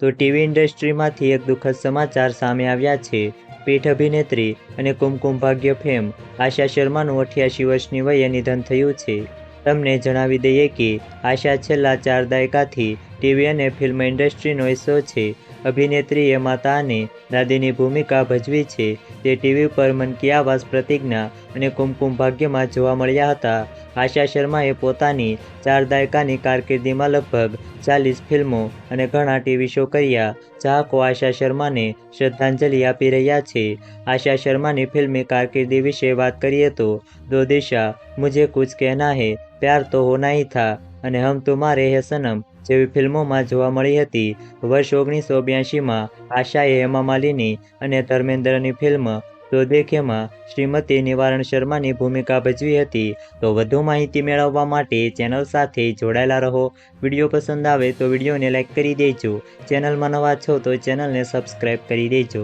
તો ટીવી ઇન્ડસ્ટ્રીમાંથી એક દુઃખદ સમાચાર સામે આવ્યા છે. પીઠ અભિનેત્રી અને કુમકુમ ભાગ્ય ફેમ આશા શર્માનું અઠ્યાસી વર્ષની વયે નિધન થયું છે. તમને જણાવી દઈએ કે આશા છેલ્લા ચાર દાયકાથી ટીવી અને ફિલ્મ ઇન્ડસ્ટ્રીનો હિસ્સો છે. અભિનેત્રીએ માતાને દાદીની ભૂમિકા ભજવી છે. તે ટીવી પર મન કી આવાસ પ્રતિજ્ઞા અને કુમકુમ ભાગ્યમાં જોવા મળ્યા હતા. આશા શર્માએ પોતાની ચાર દાયકાની કારકિર્દીમાં લગભગ ચાલીસ ફિલ્મો અને ઘણા ટીવી શો કર્યા. ચાહકો આશા શર્માને શ્રદ્ધાંજલિ આપી રહ્યા છે. આશા શર્માની ફિલ્મી કારકિર્દી વિશે વાત કરીએ તો, દોદિશા, મુજે કુછ કહેના હે, પ્યાર તો હોના હી થા, અને હમ તુમારે હે સનમ જેવી ફિલ્મોમાં જોવા મળી હતી. વર્ષ ઓગણીસો બ્યાસીમાં આશાએ હેમા માલિની અને ધર્મેન્દ્રની ફિલ્મ તો શ્રીમતી નિવારણ શર્માની ભૂમિકા ભજવી હતી. તો વધુ માહિતી મેળવવા માટે ચેનલ સાથે જોડાયેલા રહો. વીડિયો પસંદ આવે તો વિડીયોને લાઇક કરી દેજો. ચેનલમાં નવા છો તો ચેનલને સબસ્ક્રાઈબ કરી દેજો.